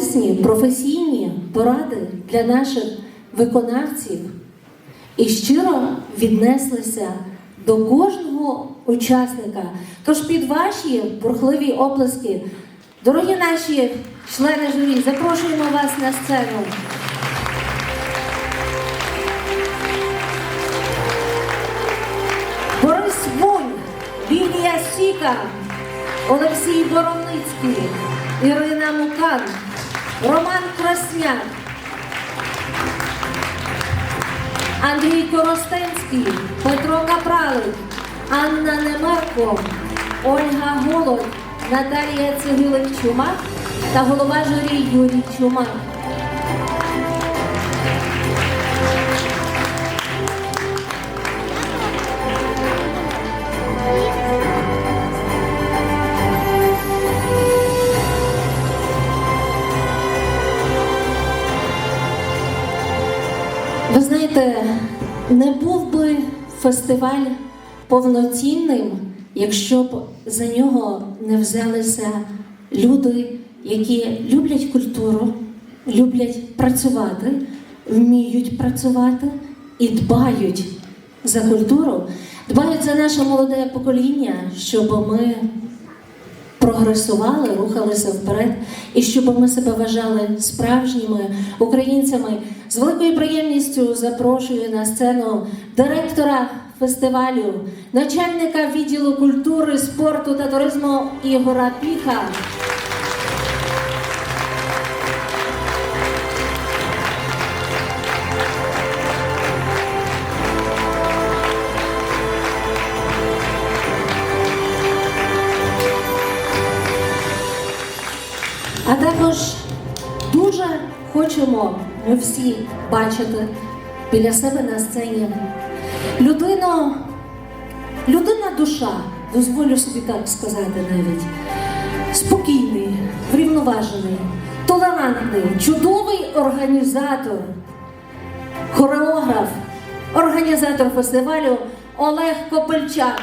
корисні професійні поради для наших виконавців і щиро віднеслися до кожного учасника. Тож під ваші бурхливі оплески, дорогі наші члени журі, запрошуємо вас на сцену. Борис Вунь, Лілія Сіка, Олексій Боровницький, Ірина Мукан, Роман Краснян, Андрій Коростенський, Петро Капралик, Анна Немарко, Ольга Голод, Наталія Цегилик Чумак та голова журі Юрій Чумак. Ви знаєте, не був би фестиваль повноцінним, якщо б за нього не взялися люди, які люблять культуру, люблять працювати, вміють працювати і дбають за культуру, дбають за наше молоде покоління, щоб ми прогресували, рухалися вперед, і щоб ми себе вважали справжніми українцями. З великою приємністю запрошую на сцену директора фестивалю, начальника відділу культури, спорту та туризму Ігора Піха. А також дуже хочемо ми всі бачити біля себе на сцені. Людину, людина душа, дозволю собі так сказати навіть, спокійний, врівноважений, толерантний, чудовий організатор, хореограф, організатор фестивалю Олег Копельчак.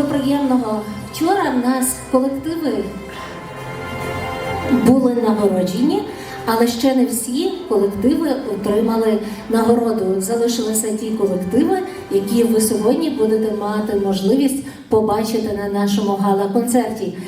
До приємного. Вчора в нас колективи були нагороджені, але ще не всі колективи отримали нагороду. Залишилися ті колективи, які ви сьогодні будете мати можливість побачити на нашому гала-концерті.